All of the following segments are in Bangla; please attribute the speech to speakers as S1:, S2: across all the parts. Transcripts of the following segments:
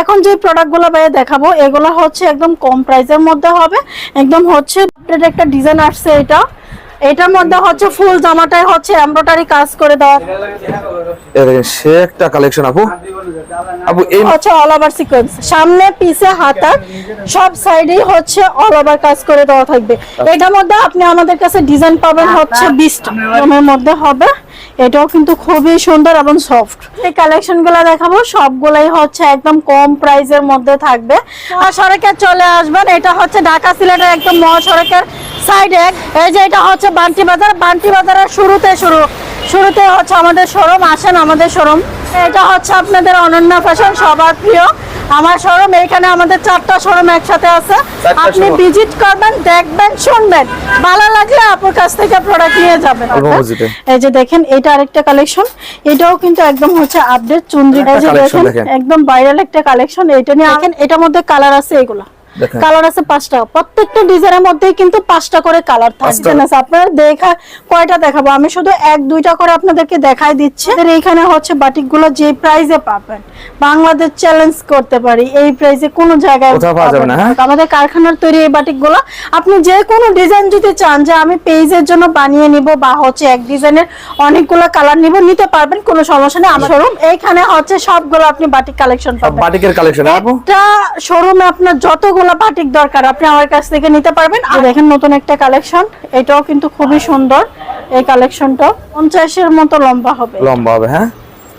S1: এখন যে প্রোডাক্টগুলো ভাইয়া দেখাবো এগুলো হচ্ছে একদম কম প্রাইসের মধ্যে হবে। একদম হচ্ছে একটা ডিজাইন আসছে এটা। এটার মধ্যে হচ্ছে ফুল জামাটাই হচ্ছে এমব্রয়ডারি কাজ করে দেওয়া।
S2: সে একটা কালেকশন আপু। আপু এই
S1: হচ্ছে অল ওভার সিকোয়েন্স সামনে পিছে হাতা সব সাইডেই হচ্ছে অল ওভার কাজ করে দেওয়া থাকবে। এটার মধ্যে আপনি আমাদের কাছে ডিজাইন পাবেন হচ্ছে বিশটা রুমের মধ্যে হবে। এটাও কিন্তু খুবই সুন্দর এবং সফট এই কালেকশনগুলো দেখাবো, সবগুলাই হচ্ছে একদম কম প্রাইসের মধ্যে থাকবে। আর সড়কে চলে আসবেন, এটা হচ্ছে ঢাকা সিলেটের একদম মহাসড়কের সাইডে এই যে এটা হচ্ছে বান্টি বাজার, বান্টি বাজারের শুরুতে শুরু, শুরুতে হচ্ছে আমাদের শোরুম আসেন আমাদের শোরুম এটা হচ্ছে আপনাদের অনন্য ফ্যাশন সবার প্রিয়। আমার শোরুম এখানে আমাদের চারটা শোরুম একসাথে আছে। আপনি ভিজিট করবেন দেখবেন শুনবেন। ভালো লাগলে আপুর কাছ থেকে প্রোডাক্ট নিয়ে যাবেন এই যে দেখেন এটা আরেকটা কালেকশন এটাও কিন্তু একদম হচ্ছে আপডেট এই যে দেখেন। একদম ভাইরাল একটা কালেকশন এটা নিয়ে দেখেন এটার মধ্যে কালার আছে এগুলা। কালার আছে পাঁচটা। প্রত্যেকটা ডিজাইনের মধ্যেই কিন্তু পাঁচটা করে কালার থাকছে না আপনারা দেখা কয়টা দেখাবো? আমি শুধু এক দুইটা করে আপনাদেরকে দেখাই দিচ্ছি। এইখানে হচ্ছে বাটিকগুলো যে প্রাইসে পাবেন বাংলাদেশ চ্যালেঞ্জ করতে পারি এই প্রাইসে কোনো জায়গায়
S2: হ্যাঁ?
S1: আমাদের কারখানার তৈরি এই বাটিকগুলো আপনি যে কোনো ডিজাইন যদি চান যে আমি পেজের জন্য বানিয়ে নিব বা হচ্ছে এক ডিজাইনের অনেকগুলো কালার নিব নিতে পারবেন কোনো সমস্যা নেই। আমার শোরুম এইখানে হচ্ছে সবগুলো আপনি বাটিক কালেকশন পাবেন।
S2: বাটিকের কালেকশন
S1: একটা শোরুমে আপনার যতগুলো বাটিক দরকার আপনি আমার কাছ থেকে নিতে পারবেন। আর দেখেন নতুন একটা কালেকশন এটাও কিন্তু খুবই সুন্দর। এই কালেকশনটা পঞ্চাশের মতো লম্বা হবে।
S2: লম্বা হবে হ্যাঁ?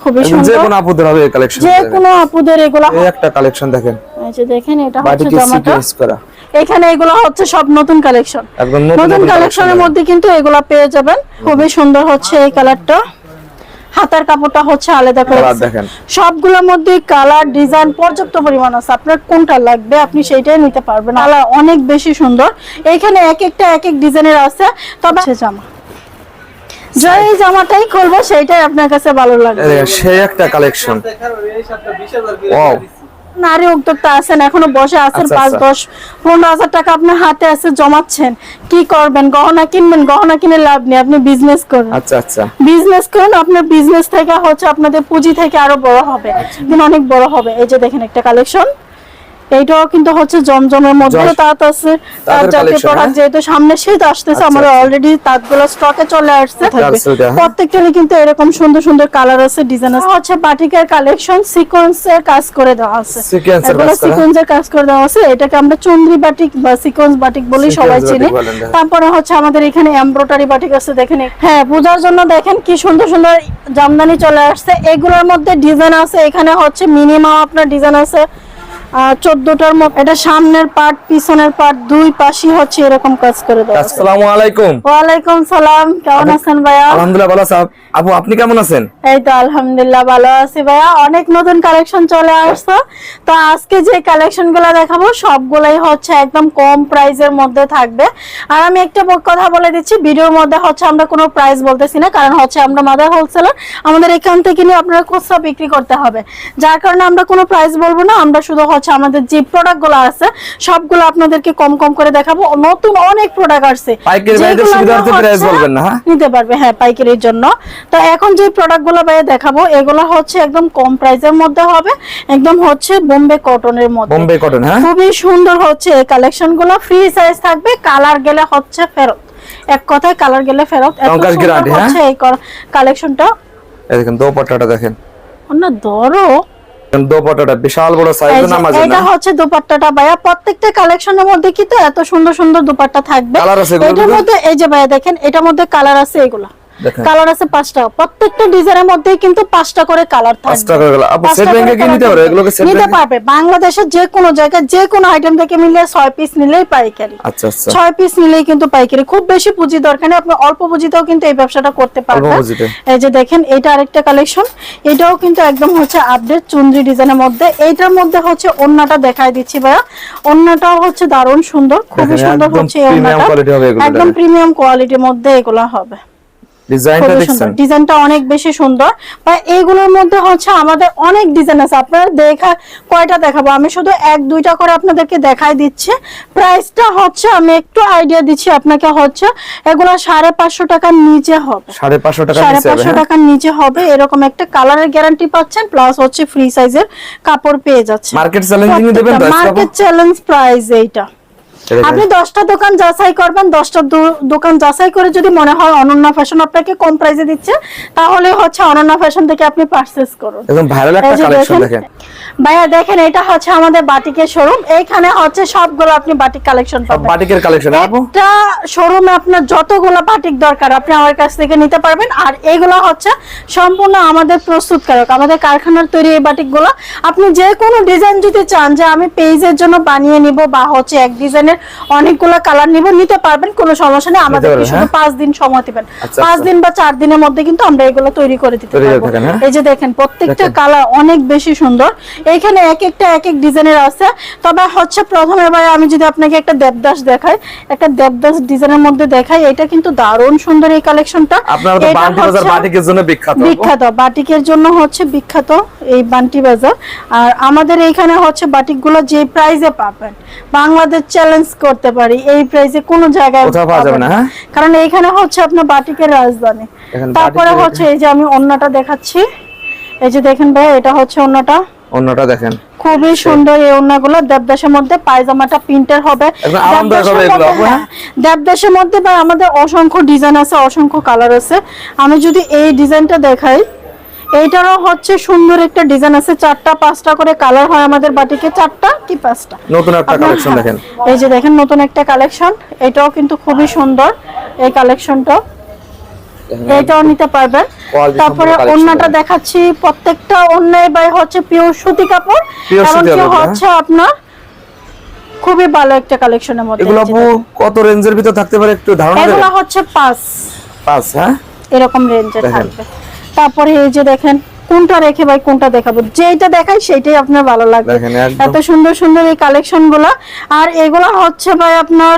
S1: খুবই
S2: যে
S1: সুন্দর।
S2: কোনো আপুদের হবে এই কালেকশন
S1: যে কোনো আপুদের এগুলো
S2: এই একটা কালেকশন দেখেন।
S1: এই যে দেখেন এটা হচ্ছে জামাটা।
S2: করা।
S1: এখানে এগুলো হচ্ছে সব নতুন কালেকশন
S2: নতুন
S1: নতুন
S2: নতুন
S1: কালেকশনের মধ্যে কিন্তু এগুলো পেয়ে যাবেন। খুবই সুন্দর হচ্ছে এই কালারটা হাতার কাপড়টা হচ্ছে আলাদা করে।
S2: দেখেন।
S1: সবগুলোর মধ্যে কালার ডিজাইন পর্যাপ্ত পরিমাণ আছে। আপনার কোনটা লাগবে আপনি সেইটাই নিতে পারবেন। কালার অনেক বেশি সুন্দর। এখানে এক একটা এক এক ডিজাইনের আছে। তবে জামা। যেই জামাটাই খুলবো সেইটাই আপনার কাছে ভালো লাগবে।
S2: সেই সে একটা কালেকশন ওয়াও
S1: নারী উদ্যোক্তা আছেন এখনও বসে আছেন
S2: আচ্ছা,
S1: পাঁচ
S2: আচ্ছা।
S1: দশ পনেরো হাজার টাকা আপনার হাতে আছে জমাচ্ছেন। কি করবেন? গহনা কিনবেন গহনা কিনে লাভ নেই আপনি বিজনেস করুন।
S2: আচ্ছা আচ্ছা।
S1: বিজনেস করুন আপনার বিজনেস থেকে হচ্ছে আপনাদের পুঁজি থেকে আরও বড় হবে। দিন অনেক বড় হবে। এই যে দেখেন একটা কালেকশন এইটাও কিন্তু হচ্ছে জমজমের মধ্যে তাঁত আছে। তাঁত জাতীয় প্রোডাক্ট
S2: হ্যাঁ?
S1: যেহেতু সামনে শীত আসতেছে
S2: আচ্ছা,
S1: আমাদের। অলরেডি তাঁতগুলো স্টকে চলে আসছে
S2: হ্যাঁ?
S1: প্রত্যেকটারই কিন্তু এরকম সুন্দর সুন্দর কালার আছে ডিজাইন আছে। হচ্ছে বাটিকের কালেকশন সিকোয়েন্সের কাজ করে দেওয়া আছে।
S2: এর
S1: এগুলো
S2: কাজ
S1: সিকোয়েন্সের কাজ করে দেওয়া আছে। এটাকে আমরা চুনরি বাটিক বা সিকোয়েন্স বাটিক বলেই সবাই চিনি।
S2: হ্যাঁ।
S1: তারপরে হচ্ছে আমাদের এখানে এমব্রয়ডারি বাটিক আছে দেখেন। হ্যাঁ পূজার জন্য দেখেন কি সুন্দর সুন্দর জামদানি চলে আসছে। এগুলোর মধ্যে ডিজাইন আছে এখানে হচ্ছে মিনিমাম আপনার ডিজাইন আছে চোদ্দটার মতো এটা সামনের পার্ট পিছনের পার্ট দুই পাশই হচ্ছে এরকম কাজ করে দেওয়া
S2: আসসালামু আলাইকুম।
S1: ওয়ালাইকুম সালাম কেমন আছেন ভাইয়া?
S2: আলহামদুলিল্লাহ ভালো আছি। আপু আপনি কেমন আছেন?
S1: এই তো আলহামদুলিল্লাহ ভালো আছি ভাইয়া। অনেক নতুন কালেকশন চলে আসছে। তো আজকে যে কালেকশনগুলো দেখাবো সবগুলাই হচ্ছে একদম কম প্রাইসের মধ্যে থাকবে। আর আমি একটা কথা বলে দিচ্ছি ভিডিওর মধ্যে হচ্ছে আমরা কোনো প্রাইস বলতেছি না কারণ হচ্ছে আমরা মাদার হোলসেলার আমাদের এখান থেকে নিয়ে আপনারা খুচরা বিক্রি করতে হবে। যার কারণে আমরা কোনো প্রাইস বলব না আমরা শুধু হচ্ছে আমাদের যে প্রোডাক্টগুলো আছে সবগুলো আপনাদেরকে কম কম করে দেখাবো। নতুন অনেক প্রোডাক্ট আছে
S2: পাইকারি ভাইদের সুবিধার্থে
S1: হচ্ছে-
S2: বলবেন না, হ্যাঁ?
S1: নিতে পারবে হ্যাঁ পাইকারির জন্য। তো এখন যে প্রোডাক্টগুলো ভাইয়া দেখাবো এগুলো হচ্ছে একদম কম প্রাইসের মধ্যে হবে। একদম হচ্ছে বোম্বে কটনের মধ্যে।
S2: বোম্বে কটন হ্যাঁ?
S1: খুবই সুন্দর হচ্ছে এই কালেকশনগুলো। ফ্রি সাইজ থাকবে কালার গেলে হচ্ছে ফেরত। এক কথায় কালার গেলে ফেরত। এত সুন্দর
S2: হ্যাঁ?
S1: হচ্ছে এই কালেকশনটা
S2: এই দেখেন দোপাট্টাটা দেখেন।
S1: না ধরো
S2: দোপাট্টাটা বিশাল বড়
S1: এটা হচ্ছে ভাইয়া। প্রত্যেকটা কালেকশনের মধ্যে কিন্তু এত সুন্দর সুন্দর দুপাট্টা থাকবে। এটার
S2: মধ্যে?
S1: এই যে ভাইয়া দেখেন এটার মধ্যে কালার আছে এগুলা। কালার আছে পাঁচটা। প্রত্যেকটা ডিজাইনের মধ্যে কিন্তু পাঁচটা করে কালার থাকবে।
S2: পাঁচটা করে গেল। আপু,
S1: করে
S2: ব্যাংকে কি নিতে পারবে? এগুলোকে set
S1: নিতে পারবে। বাংলাদেশের যে কোনো জায়গায় যে কোনো আইটেম থেকে মিলে ছয় পিস নিলেই পাইকারি।
S2: আচ্ছা আচ্ছা।
S1: ছয় পিস নিলেই কিন্তু পাইকারি। খুব বেশি পুঁজি দরকার নেই আপনি অল্প পুঁজিতেও কিন্তু এই ব্যবসাটা করতে পারবেন। এই যে দেখেন এটা আরেকটা কালেকশন এটাও কিন্তু একদম হচ্ছে আপডেট চুনরি ডিজাইনের মধ্যে। এইটার মধ্যে হচ্ছে ওন্নাটা দেখাই দিচ্ছি ভাইয়া। ওন্নাটাও হচ্ছে দারুণ সুন্দর। খুবই সুন্দর হচ্ছে এই ওন্নাটা একদম প্রিমিয়াম কোয়ালিটির মধ্যে এগুলো হবে।
S2: ডিজাইনটা
S1: খুবই
S2: দেখছেন?
S1: ডিজাইনটা অনেক বেশি সুন্দর। বা এইগুলোর মধ্যে হচ্ছে আমাদের অনেক ডিজাইন আছে। আপনারা দেখা কয়টা দেখাবো? আমি শুধু এক দুইটা করে আপনাদেরকে দেখাই দিচ্ছি। প্রাইসটা হচ্ছে আমি একটু আইডিয়া দিচ্ছি আপনাকে হচ্ছে এগুলো সাড়ে পাঁচশো টাকার নিচে হবে।
S2: সাড়ে পাঁচশো টাকা
S1: সাড়ে পাঁচশো
S2: হ্যাঁ?
S1: টাকার নিচে হবে। এরকম একটা কালারের গ্যারান্টি পাচ্ছেন প্লাস হচ্ছে ফ্রি সাইজের কাপড় পেয়ে যাচ্ছে
S2: দেবেন
S1: মার্কেট চ্যালেঞ্জ প্রাইস এইটা। আপনি দশটা দোকান যাচাই করবেন দশটা দোকান যাচাই করে যদি মনে হয় অনন্যা ফ্যাশন আপনাকে কম প্রাইসে দিচ্ছে তাহলে হচ্ছে অনন্যা ফ্যাশন থেকে আপনি পারচেস করুন।
S2: একদম ভাইরাল একটা কালেকশন
S1: দেখেন। ভাইয়া দেখেন এটা হচ্ছে আমাদের বাটিকের শোরুম এইখানে হচ্ছে সবগুলো আপনি বাটিক কালেকশন পাবেন।
S2: বাটিকের কালেকশন আপু?
S1: একটা শোরুমে আপনার যতগুলো বাটিক দরকার আপনি আমার কাছ থেকে নিতে পারবেন। আর এইগুলো হচ্ছে সম্পূর্ণ আমাদের প্রস্তুতকারক আমাদের কারখানার তৈরি এই বাটিকগুলো। আপনি যে কোনো ডিজাইন যদি চান যে আমি পেজের জন্য বানিয়ে নিব বা হচ্ছে এক ডিজাইনের অনেকগুলো কালার নিব নিতে পারবেন কোনো সমস্যা নেই।
S2: পারবেন,
S1: শুধু
S2: হ্যাঁ?
S1: পাঁচ দিন সময় দিবেন।
S2: আচ্ছা,
S1: পাঁচ
S2: আচ্ছা।
S1: দিন বা চার দিনের মধ্যে কিন্তু আমরা এগুলো তৈরি করে দিতে পারব।
S2: হ্যাঁ?
S1: এই যে দেখেন প্রত্যেকটা কালার অনেক বেশি সুন্দর। এখানে এক একটা এক এক ডিজাইনের আছে। তবে হচ্ছে প্রথমে ভাই আমি যদি আপনাকে একটা দেবদাস দেখাই একটা দেবদাস ডিজাইনের মধ্যে দেখাই এটা কিন্তু দারুণ সুন্দর এই কালেকশনটা
S2: আপনারা তো বান্টি বাজার
S1: হচ্ছে
S2: বাটিকের জন্য বিখ্যাত।
S1: বিখ্যাত। বাটিকের জন্য হচ্ছে বিখ্যাত এই বান্টি বাজার। আর আমাদের এইখানে হচ্ছে বাটিকগুলো যে প্রাইজে পাবেন বাংলাদেশ চ্যালেঞ্জ করতে পারি এই প্রাইজে কোনো জায়গায়
S2: কোথাও পাওয়া যাবে না, হ্যাঁ?
S1: কারণ এইখানে হচ্ছে আপনার বাটিকের রাজধানী। তারপরে হচ্ছে এই যে আমি অন্যটা দেখাচ্ছি এই যে দেখেন ভাই এটা হচ্ছে অন্যটা।
S2: অন্যটা দেখেন।
S1: খুবই সুন্দর এই ওড়নাগুলো দেবদাসের মধ্যে পায়জামাটা প্রিন্টের হবে। দেবদাসের মধ্যে-
S2: হ্যাঁ?
S1: হ্যাঁ, দেবদাসের মধ্যে ভাই আমাদের অসংখ্য ডিজাইন আছে অসংখ্য কালার আছে। আমি যদি এই ডিজাইনটা দেখাই এইটারও হচ্ছে সুন্দর একটা ডিজাইন আছে। চারটা পাঁচটা করে কালার হয় আমাদের বাটিকে। চারটা কি পাঁচটা?
S2: নতুন একটা কালেকশন
S1: হ্যাঁ,
S2: দেখেন।
S1: এই যে দেখেন নতুন একটা কালেকশন এটাও কিন্তু খুবই সুন্দর এই কালেকশনটা এটাও নিতে পারবেন। তারপরে দেখাচ্ছি প্রত্যেকটা বাই হচ্ছে পিওর সুতি কাপড় এমনকি
S2: কাপড়, হ্যাঁ।
S1: হচ্ছে আপনার খুবই ভালো একটা কালেকশনের মধ্যে।
S2: এগুলো কত রেঞ্জের ভিতর থাকতে পারে একটু ধারণা
S1: এগুলো হচ্ছে পাঁচ।
S2: পাঁচ হ্যাঁ?
S1: এরকম রেঞ্জে থাকবে। তারপরে এই যে দেখেন কোনটা রেখে ভাই কোনটা দেখাবো? যেটা দেখাই সেটাই আপনার ভালো লাগবে। এত সুন্দর সুন্দর এই কালেকশনগুলা আর এগুলা হচ্ছে ভাই আপনার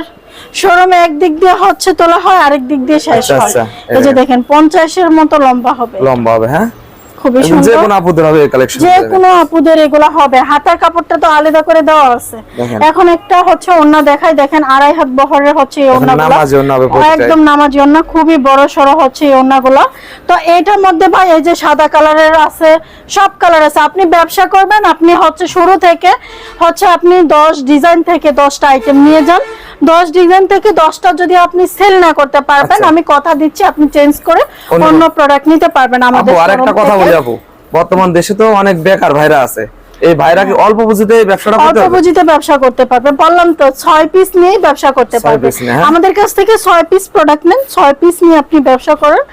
S1: শোরুমে একদিক দিয়ে হচ্ছে তোলা হয় আরেক দিক দিয়ে শেষ
S2: আচ্ছা,
S1: হয়।
S2: আচ্ছা,
S1: এই যে। দেখেন পঞ্চাশের মতো লম্বা হবে।
S2: লম্বা হবে হ্যাঁ?
S1: খুবই
S2: এবং যে
S1: সুন্দর।
S2: কোনো আপুদের হবে এই কালেকশন
S1: যে কোনো আপুদের এগুলা হবে। হাতার কাপড়টা তো আলাদা করে দেওয়া আছে। এখন একটা হচ্ছে ওন্না দেখাই। দেখেন আড়াই হাত বহরের হচ্ছে এই ওন্নাগুলো
S2: নামাজি ওড়না হবে।
S1: একদম নামাজি ওন্না খুবই বড় সড়ো হচ্ছে এই ওন্নাগুলো তো এটার মধ্যে ভাই এই যে সাদা কালারের আছে সব কালার আছে। আপনি ব্যবসা করবেন আপনি হচ্ছে শুরু থেকে হচ্ছে আপনি দশ ডিজাইন থেকে দশটা আইটেম নিয়ে যান। দশ ডিজাইন থেকে দশটা যদি আপনি সেল না করতে পারবেন
S2: আচ্ছা।
S1: আমি কথা দিচ্ছি আপনি চেঞ্জ করে
S2: অন্য-
S1: প্রোডাক্ট নিতে পারবেন আমাদের
S2: একটা আরেকটা কথা বলে আপু বর্তমান দেশে তো অনেক বেকার ভাইরা আছে। এই ভাইরা কি অল্প পুঁজিতে ব্যবসাটা করতে
S1: অল্প পুঁজিতে ব্যবসা করতে পারবে বললাম তো ছয় পিস নিয়ে ব্যবসা করতে পারবে
S2: হ্যাঁ?
S1: আমাদের কাছ থেকে ছয় পিস প্রোডাক্ট নেন ছয় পিস নিয়ে আপনি ব্যবসা করেন।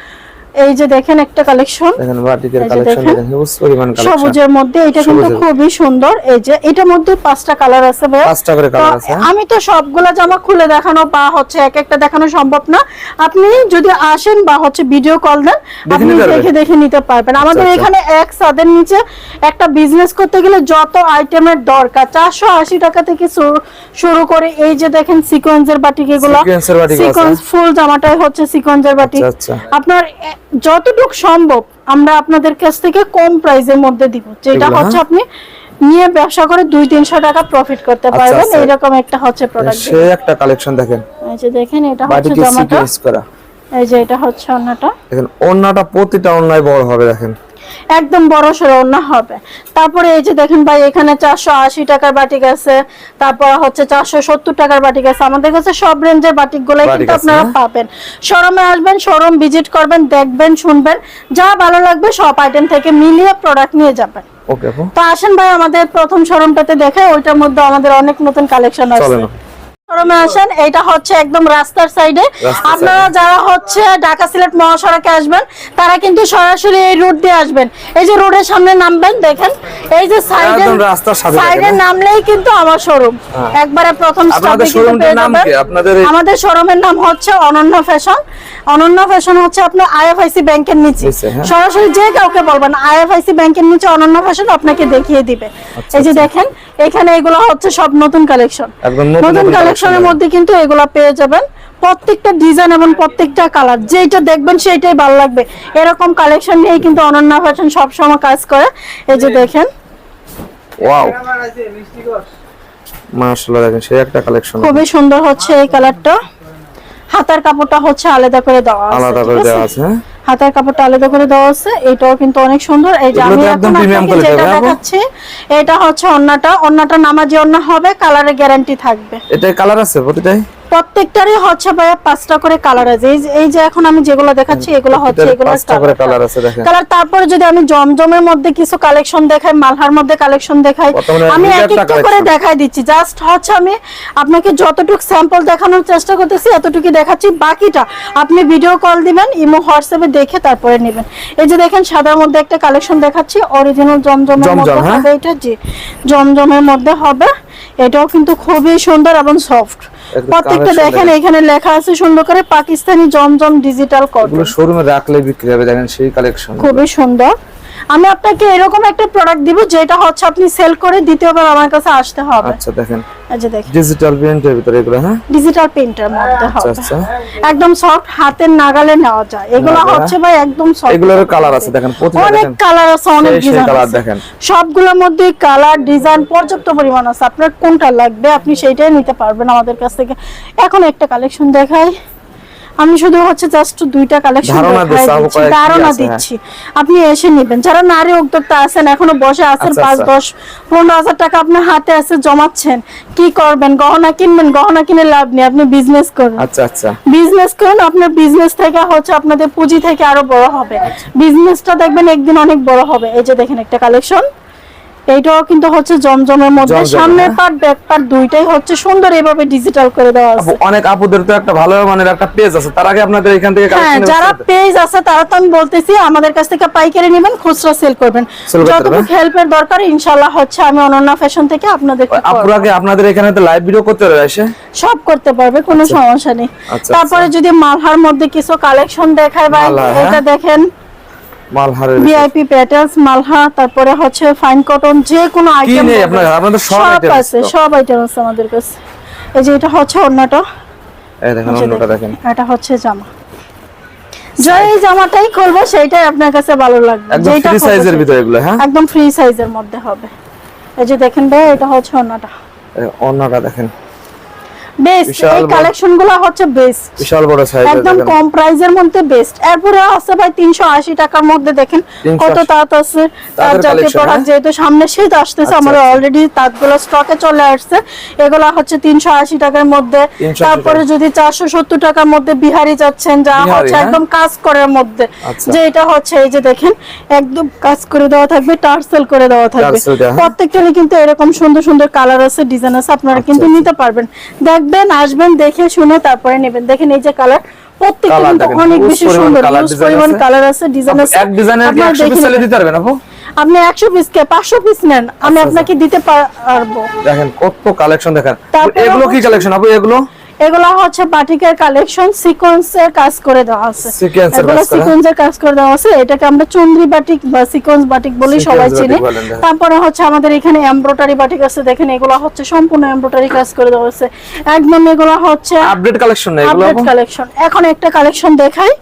S1: এই যে দেখেন একটা কালেকশন।
S2: দেখেন বাটিকের কালেকশন
S1: দেখেন।
S2: হিউজ পরিমাণ কালেকশন।
S1: সবুজের মধ্যে এটা কিন্তু খুবই সুন্দর। এই যে এটার মধ্যে পাঁচটা কালার আছে ভাইয়া।
S2: পাঁচটা করে কালার আছে?
S1: আমি তো সবগুলা জামা খুলে দেখানো বা হচ্ছে এক একটা দেখানো সম্ভব না। আপনি যদি আসেন বা হচ্ছে ভিডিও কল দেন আপনি দেখে দেখে নিতে পারবেন। আমাদের
S2: আচ্ছা।
S1: এখানে এক ছাদের নিচে একটা বিজনেস করতে গেলে যত আইটেমের দরকার চারশো আশি টাকা থেকে শুরু- শুরু করে এই যে দেখেন সিকোয়েন্সের বাটিক এগুলো।
S2: বাটিক
S1: সিকোয়েন্স ফুল জামাটাই হচ্ছে সিকোয়েন্সের বাটিক।
S2: আচ্ছা, আচ্ছা।
S1: আপনার যতটুকু সম্ভব আমরা আপনাদের কাছ থেকে কম প্রাইজের মধ্যে দিব। যেটা হচ্ছে
S2: হ্যাঁ?
S1: আপনি নিয়ে ব্যবসা করে দুই তিনশো টাকা প্রফিট করতে
S2: আচ্ছা,
S1: পারবেন।
S2: আচ্ছা।
S1: এইরকম একটা হচ্ছে প্রোডাক্ট
S2: সে একটা কালেকশন দেখেন।
S1: এই যে দেখেন এটা হচ্ছে জামাটা। এই যে এটা হচ্ছে অন্যটা।
S2: দেখেন ওন্নাটা প্রতিটা অন্যায় বড় হবে দেখেন।
S1: একদম বড় সড়ো অন্য হবে। তারপরে এই যে দেখেন ভাই এখানে চারশো আশি টাকার বাটিক আছে তারপর হচ্ছে চারশো সত্তর টাকার বাটিক আছে। আমাদের কাছে সব রেঞ্জের বাটিক গুলাই কিন্তু আপনারা
S2: হ্যাঁ?
S1: পাবেন। শোরুমে আসবেন শোরুম ভিজিট করবেন দেখবেন শুনবেন। যা ভালো লাগবে সব আইটেম থেকে মিলিয়ে প্রোডাক্ট নিয়ে যাবেন। তো আসেন ভাই আমাদের প্রথম শোরুমটাতে দেখে ওইটার মধ্যে আমাদের অনেক নতুন কালেকশন আছে। শোরুমে আসেন এটা হচ্ছে একদম রাস্তার সাইডে আপনারা যারা হচ্ছে ঢাকা সিলেট মহাসড়কে আসবেন তারা কিন্তু সরাসরি এই রুট দিয়ে আসবেন। এই যে রোডের সামনে নামবেন দেখেন এই যে সাইডে
S2: একদম রাস্তার সাথে
S1: সাইডে
S2: হ্যাঁ?
S1: নামলেই কিন্তু আমার শোরুম একবারে প্রথম স্টপে কিন্তু পেয়ে যাবেন।
S2: কি? আপনাদের এই-
S1: আমাদের শোরুমের নাম হচ্ছে অনন্য ফ্যাশন অনন্য ফ্যাশন হচ্ছে আপনার আইএফআইসি ব্যাংকের নিচে।
S2: হ্যাঁ।
S1: সরাসরি যে কাউকে বলবেন আইএফআইসি ব্যাংকের নিচে অনন্য ফ্যাশন আপনাকে দেখিয়ে দিবে।
S2: আচ্ছা,
S1: এই যে দেখেন এখানে এগুলো হচ্ছে সব নতুন কালেকশন
S2: নতুন
S1: নতুন কালেকশনের
S2: collection
S1: মধ্যে কিন্তু এগুলা পেয়ে যাবেন। প্রত্যেকটা ডিজাইন এবং প্রত্যেকটা কালার যেটা দেখবেন সেইটাই ভালো লাগবে। এরকম কালেকশন নিয়েই কিন্তু অনন্যা ফ্যাশন সবসময় কাজ করে। এই যে দেখেন।
S2: ওয়াও। মাশাআল্লাহ দেখেন সেই একটা কালেকশন
S1: খুবই সুন্দর হচ্ছে এই কালারটা হাতার কাপড়টা হচ্ছে আলাদা করে দেওয়া আছে
S2: আলাদা করে দেওয়া আছে হ্যাঁ?
S1: হাতার কাপড়টা আলাদা করে দেওয়া আছে। এটাও কিন্তু অনেক সুন্দর। এই যে আমি এখন আপনাকে যেটা দেখাচ্ছি এটা হচ্ছে অন্যটা। অন্যটা নামাজি অন্য হবে কালারের গ্যারান্টি থাকবে।
S2: এটা কালার আছে প্রতিটাই?
S1: প্রত্যেকটারই হচ্ছে ভাইয়া পাঁচটা করে কালার আছে। এই যে- এই যে এখন আমি যেগুলো দেখাচ্ছি এগুলো হচ্ছে এগুলো
S2: পাঁচটা করে কালার আছে দেখেন।
S1: কালার তারপরে যদি আমি জমজমের মধ্যে কিছু কালেকশন দেখাই মালহার মধ্যে কালেকশন দেখাই আমি এক
S2: একটা
S1: করে দেখাই দিচ্ছি। জাস্ট হচ্ছে আমি আপনাকে যতটুকু স্যাম্পল দেখানোর চেষ্টা করতেছি এতটুকু দেখাচ্ছি। বাকিটা আপনি ভিডিও কল দিবেন ইমো হোয়াটসঅ্যাপে দেখে তারপরে নেবেন। এই যে দেখেন সাদার মধ্যে একটা কালেকশন দেখাচ্ছি অরিজিনাল জমজমের মধ্যে
S2: হ্যাঁ?
S1: হবে এটা জি। জমজমের মধ্যে হবে এটাও কিন্তু খুবই সুন্দর এবং সফট প্রত্যেকটা দেখেন। এখানে লেখা আছে সুন্দর করে পাকিস্তানি জমজম ডিজিটাল কটন
S2: এগুলো শোরুমে রাখলে বিক্রি হবে দেখেন সেই কালেকশন
S1: খুবই সুন্দর। আমি আপনাকে এরকম একটা প্রোডাক্ট দিব যেটা হচ্ছে আপনি সেল করে দ্বিতীয়বার আমার কাছে আসতে হবে।
S2: আচ্ছা দেখেন।
S1: যে দেখেন।
S2: ডিজিটাল প্রিন্টের ভিতরে এগুলো হ্যাঁ?
S1: ডিজিটাল প্রিন্টার মধ্যে
S2: আচ্ছা
S1: হবে।
S2: আচ্ছা।
S1: একদম সফট হাতের নাগালে নেওয়া যায়। এগুলো হচ্ছে ভাই একদম সফট
S2: এগুলোর কালার আছে দেখেন
S1: অনেক কালার আছে অনেক ডিজাইন
S2: কালার দেখেন।
S1: সবগুলোর মধ্যে কালার ডিজাইন পর্যাপ্ত পরিমাণ আছে। আপনার কোনটা লাগবে আপনি সেইটাই নিতে পারবেন আমাদের কাছ থেকে। এখন একটা কালেকশন দেখাই। আমি শুধু হচ্ছে জাস্ট দুইটা কালেকশন
S2: ধারণা দিচ্ছি, হ্যাঁ।
S1: দিচ্ছি। আপনি এসে নেবেন। যারা নারী উদ্যোক্তা আছেন এখনও বসে আছেন
S2: আচ্ছা,
S1: পাঁচ
S2: আচ্ছা।
S1: দশ পনেরো হাজার টাকা আপনার হাতে আছে জমাচ্ছেন। কি করবেন? গহনা কিনবেন? গহনা কিনে লাভ নেই। আপনি বিজনেস করুন।
S2: আচ্ছা আচ্ছা।
S1: বিজনেস করুন আপনার বিজনেস থেকে হচ্ছে আপনাদের পুঁজি থেকে আরও বড় হবে। বিজনেসটা দেখবেন একদিন অনেক বড় হবে। এই যে দেখেন একটা কালেকশন এইটাও কিন্তু হচ্ছে জমজমের মধ্যে। সামনের
S2: হ্যাঁ।
S1: পার্ট ব্যাক পার্ট দুইটাই হচ্ছে সুন্দর এইভাবে ডিজিটাল করে দেওয়া আছে।
S2: অনেক আপুদের তো একটা ভালো মানের একটা পেজ আছে। তার আগে আপনাদের এখান থেকে
S1: হ্যাঁ যারা পেজ আছে তারা তো আমি বলতেছি আমাদের কাছ থেকে পাইকারি নেবেন খুচরা সেল করবেন। যতটুকু হেল্পের দরকার ইনশাল্লাহ হচ্ছে আমি অনন্যা ফ্যাশন থেকে আপনাদের
S2: আপুরা আগে আপনাদের এখানে তো লাইভ ভিডিও করতে পারবে এসে।
S1: সব করতে পারবে কোনো সমস্যা নেই।
S2: আচ্ছা,
S1: তারপরে যদি মালহার মধ্যে কিছু কালেকশন দেখায় বা
S2: হ্যাঁ?
S1: এটা দেখেন।
S2: মালহারের
S1: ভিআইপি প্যাটেলস মালহা তারপরে হচ্ছে ফাইন কটন যে কোনো আইটেম
S2: নেই আপনার? আপনাদের সব item
S1: আছে সব আইটেম আছে আমাদের কাছে। এই যে এটা হচ্ছে অন্যটা
S2: এই দেখেন অন্যটা দেখেন
S1: এটা হচ্ছে জামা। যেই জামাটাই খুলবো সেইটাই আপনার কাছে ভালো লাগবে।
S2: একদম
S1: যেইটা
S2: ফ্রি সাইজের ভিতরে এগুলো হ্যাঁ?
S1: একদম ফ্রি সাইজের মধ্যে হবে। এই যে দেখেন ভাই এটা হচ্ছে
S2: এই দেখেন।
S1: বেস্ট এই
S2: বড়।
S1: কালেকশনগুলো হচ্ছে বেস্ট
S2: বিশাল বড় সাইজের
S1: একদম কম প্রাইজের মধ্যে বেস্ট এরপরে আছে ভাই তিনশো আশি টাকার মধ্যে দেখেন কত তাঁত আছে প্রোডাক্ট
S2: হ্যাঁ?
S1: যেহেতু সামনে শীত আসতেছে
S2: আচ্ছা,
S1: আমাদের
S2: আচ্ছা।
S1: অলরেডি তাঁতগুলো স্টকে চলে আসছে এগুলো হচ্ছে তিনশো আশি টাকার মধ্যে তারপরে যদি চারশো সত্তর টাকার মধ্যে বিহারি যাচ্ছেন যা হচ্ছে
S2: হ্যাঁ?
S1: একদম কাজ করার মধ্যে
S2: আচ্ছা।
S1: যে এটা হচ্ছে এই যে দেখেন একদম কাজ করে দেওয়া থাকবে টার্সেল করে দেওয়া থাকবে
S2: হ্যাঁ?
S1: প্রত্যেকটারই কিন্তু এরকম সুন্দর সুন্দর কালার আছে ডিজাইন আছে আপনারা কিন্তু
S2: আচ্ছা।
S1: নিতে পারবেন দেখবেন আসবেন দেখে শুনে তারপরে নেবেন। দেখেন এই যে কালার প্রত্যেকটা কিন্তু অনেক বেশি সুন্দর
S2: colour
S1: পরিমাণ কালার আছে ডিজাইন আছে।
S2: এক ডিজাইনের কি 100 পিস সেলে দিতে পারবেন আপু?
S1: আপনি 100 পিস কে 500 পিস নেন আমি
S2: আচ্ছা,
S1: আপনাকে দিতে পারব।
S2: দেখেন কত কালেকশন দেখেন। এগুলো কি কালেকশন আপু এগুলো?
S1: এগুলো হচ্ছে বাটিকের কালেকশন সিকোয়েন্সের কাজ করে দেওয়া আছে। এগুলো সিকোয়েন্সের কাজ করে দেওয়া আছে। এটাকে আমরা চন্দ্রি বাটিক বা সিকোয়েন্স বাটিক বলি সবাই চিনি। তারপরে হচ্ছে আমাদের এখানে এমব্রয়ডারি বাটিক আছে। দেখেন এগুলো হচ্ছে সম্পূর্ণ এমব্রয়ডারি কাজ করে দেওয়া আছে। একদম এগুলো হচ্ছে
S2: আপডেট কালেকশন না এগুলো
S1: আপডেট কালেকশন এখন একটা কালেকশন দেখাই।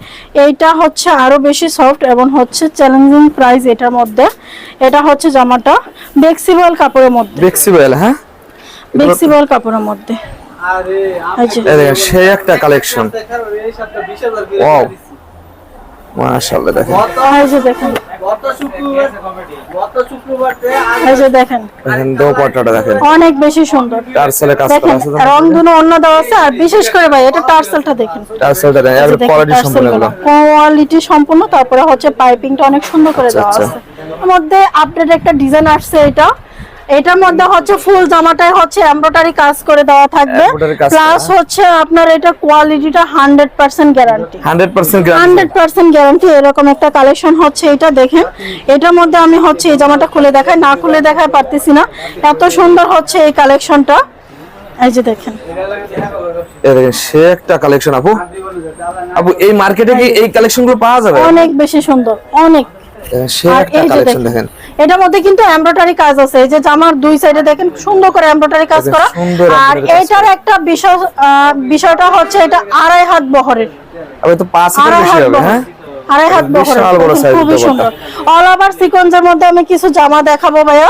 S1: এইটা হচ্ছে আরও বেশি সফট এবং হচ্ছে চ্যালেঞ্জিং প্রাইস এটার মধ্যে। এটা হচ্ছে জামাটা ফ্লেক্সিবল কাপড়ের মধ্যে।
S2: ফ্লেক্সিবল হ্যাঁ?
S1: ফ্লেক্সিবল কাপড়ের মধ্যে।
S3: আরে
S1: এই যে
S2: এই দেখেন সেই একটা কালেকশন
S3: দেখার এই সাতটা বিশ হাজার
S2: Wow. মাশাআল্লাহ দেখেন।
S1: এই যে দেখেন।
S3: গত শুক্রবার গত শুক্রবার
S1: এই যে দেখেন।
S2: দেখেন দোপাট্টাটা দেখেন।
S1: অনেক বেশি সুন্দর।
S2: টার্সেলে কাজ করা আছে
S1: রং দুনো অন্য দেওয়া আছে আর বিশেষ করে ভাই এটা টার্সেলটা দেখেন।
S2: টার্সেলটা দেখেন এর কোয়ালিটি সম্পূর্ণ
S1: কোয়ালিটি সম্পূর্ণ তারপরে হচ্ছে পাইপিংটা অনেক সুন্দর করে দেওয়া
S2: আচ্ছা,
S1: আছে। মধ্যে আপডেট একটা ডিজাইন আসছে এটা। এটার মধ্যে হচ্ছে ফুল জামাটাই হচ্ছে এমব্রয়ডারি কাজ করে দেওয়া থাকবে। প্লাস হচ্ছে আপনার এটা কোয়ালিটিটা হান্ড্রেড পার্সেন্ট গ্যারান্টি।
S2: 100% গ্যারান্টি।
S1: হান্ড্রেড পার্সেন্ট গ্যারান্টি এরকম একটা কালেকশন হচ্ছে এটা দেখেন। এটার মধ্যে আমি হচ্ছে এই জামাটা খুলে দেখাই না খুলে দেখাই পারতেছি না। এত সুন্দর হচ্ছে এই কালেকশনটা। এই যে দেখেন।
S2: এই দেখেন সে একটা কালেকশন আপু। আপু এই মার্কেটে কি এই কালেকশনগুলো পাওয়া যাবে?
S1: অনেক বেশি সুন্দর অনেক।
S2: দেখেন, সে
S1: আর
S2: একটা
S1: এই যে
S2: কালেকশন
S1: দেখেন
S2: দেখেন।
S1: এটার মধ্যে কিন্তু এমব্রয়ডারি কাজ আছে। এই যে জামার দুই সাইডে দেখেন সুন্দর করে এমব্রয়ডারি কাজ করা। আর এটার একটা বিষয় আহ, বিষয়টা হচ্ছে এটা আড়াই হাত বহরের।
S2: আবার তো পাঁচ হাজার
S1: আড়াই
S2: বেশি
S1: হাত
S2: হবে
S1: বহর।
S2: হ্যাঁ?
S1: আড়াই হাত বহরের খুবই সুন্দর। অল ওভার সিকোয়েন্সের মধ্যে আমি কিছু জামা দেখাবো ভাইয়া।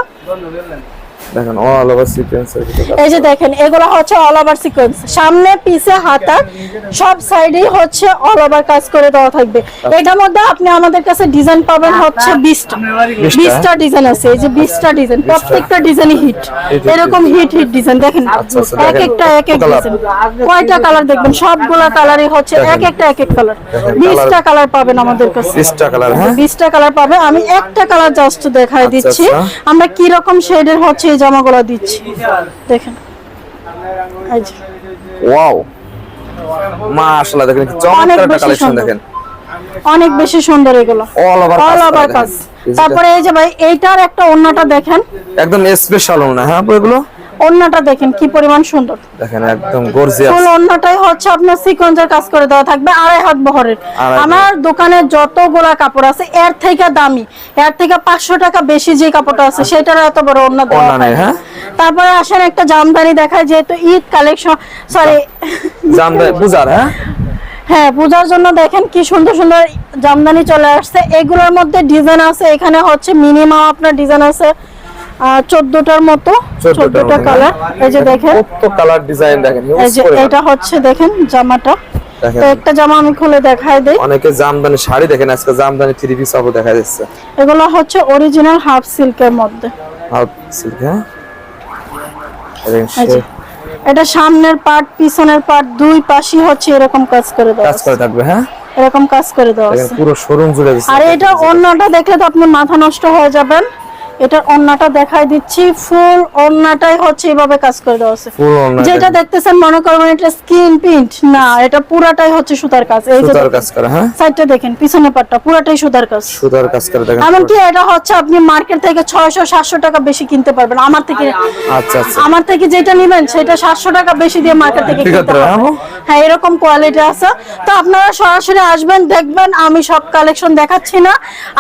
S2: দেখেন অল ওভার সিকোয়েন্সের
S1: এই যে দেখেন এগুলো হচ্ছে অল ওভার সিকোয়েন্স সামনে পিছে হাতা সব সাইডেই হচ্ছে অল ওভার কাজ করে দেওয়া থাকবে। এটার মধ্যে আপনি আমাদের কাছে ডিজাইন পাবেন হচ্ছে বিশটা বিশটা ডিজাইন আছে এই যে বিশটা ডিজাইন প্রত্যেকটা ডিজাইনই হিট এরকম হিট হিট ডিজাইন দেখেন।
S2: আচ্ছা, আচ্ছা,
S1: এক একটা এক এক ডিজাইন কয়টা কালার দেখবেন? সবগুলা কালারই হচ্ছে এক একটা এক এক কালার বিশটা কালার পাবেন আমাদের কাছে।
S2: বিশটা কালার হ্যাঁ?
S1: বিশটা কালার পাবে। আমি একটা কালার জাস্ট দেখাই
S2: আচ্ছা,
S1: দিচ্ছি।
S2: আচ্ছা।
S1: আমরা কি রকম শেডের হচ্ছে জামাগুলো দিচ্ছি। দেখেন। এই
S2: ওয়াও। মাশাআল্লাহ দেখেন
S1: অনেক
S2: চমৎকার একটা
S1: বেশি
S2: কালেকশন
S1: সুন্দর।
S2: দেখেন।
S1: অনেক বেশি সুন্দর এগুলো।
S2: All over
S1: অল ওভার কাজ তারপরে এই যে ভাই এইটার একটা ওন্নাটা দেখেন।
S2: একদম স্পেশাল না হ্যাঁ এগুলো?
S1: ওন্নাটা দেখেন কি পরিমাণ সুন্দর।
S2: দেখেন একদম গর্জিয়াস
S1: ফুল ওন্নাটাই হচ্ছে আপনার সিকোয়েন্সের কাজ করে দেওয়া থাকবে আড়াই হাত বহরের। আমার দোকানে যতগুলা কাপড় আছে এর থেকে দামি। এর থেকে পাঁচশো টাকা বেশি যে কাপড়টা আছে সেটার এত বড় ওন্না দেওয়া
S2: হ্যাঁ?
S1: তারপরে আসেন একটা জামদানি দেখায় যেহেতু ঈদ কালেকশন সরি
S2: জামদা বুজার হ্যাঁ?
S1: হ্যাঁ পূজার জন্য দেখেন কি সুন্দর সুন্দর জামদানি চলে আসছে। এগুলোর মধ্যে ডিজাইন আছে এখানে হচ্ছে মিনিমাম আপনার ডিজাইন আছে চোদ্দটার মতো চোদ্দটা কালার এই যে দেখেন।
S2: কালার ডিজাইন দেখেন
S1: এটা হচ্ছে দেখেন জামাটা। একটা জামা আমি খুলে দেখাই দেই।
S2: অনেকে জামদানি শাড়ি দেখেন আজকে জামদানি থ্রি পিস দেখা যাচ্ছে।
S1: এগুলো হচ্ছে অরিজিনাল হাফ সিল্কের মধ্যে।
S2: হাফ সিল্ক হ্যাঁ?
S1: এটা সামনের পার্ট পিছনের পার্ট দুই পাশই হচ্ছে এরকম কাজ করে দেওয়া
S2: কাজ করে থাকবে হ্যাঁ?
S1: এরকম কাজ করে দেওয়া আছে।
S2: পুরো শোরুম জুড়ে
S1: আর এটা অন্যটা দেখলে তো আপনি মাথা নষ্ট হয়ে যাবেন। এটা অন্যটা দেখাই দিচ্ছি। ফুল অন্যটাই হচ্ছে এভাবে কাজ করে দেওয়া আছে। যেটা দেখতেছেন মনে করবেন এটা স্কিন প্রিন্ট। না এটা পুরাটাই হচ্ছে সুতার কাজ। এই
S2: সুতার কাজ করে হ্যাঁ?
S1: সাইডটা দেখেন পিছনে পাটটা পুরাটাই সুতার কাজ।
S2: সুতার কাজ করে দেখেন।
S1: এমনকি এটা হচ্ছে আপনি মার্কেট থেকে ছয়শো সাতশো টাকা বেশি কিনতে পারবেন। আমার থেকে
S2: আচ্ছা আচ্ছা।
S1: আমার থেকে যেটা নেবেন সেটা সাতশো টাকা বেশি দিয়ে মার্কেট থেকে কিনতে পারবেন। হ্যাঁ এরকম কোয়ালিটি আছে। তো আপনারা সরাসরি আসবেন দেখবেন আমি সব কালেকশন দেখাচ্ছি না।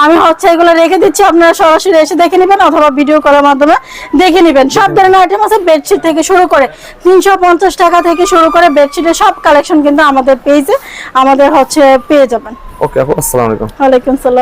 S1: আমি হচ্ছে এগুলো রেখে দিচ্ছি আপনারা সরাসরি এসে দেখে নেবেন অথবা ভিডিও করার মাধ্যমে দেখে নেবেন। সব ধরনের আইটেম আছে বেডশিট থেকে শুরু করে তিনশো পঞ্চাশ টাকা থেকে শুরু করে বেডশিটের সব কালেকশন কিন্তু আমাদের পেজে আমাদের হচ্ছে পেয়ে যাবেন।
S2: ওকে আপু আসসালামু আলাইকুম।
S1: ওয়ালাইকুম সালাম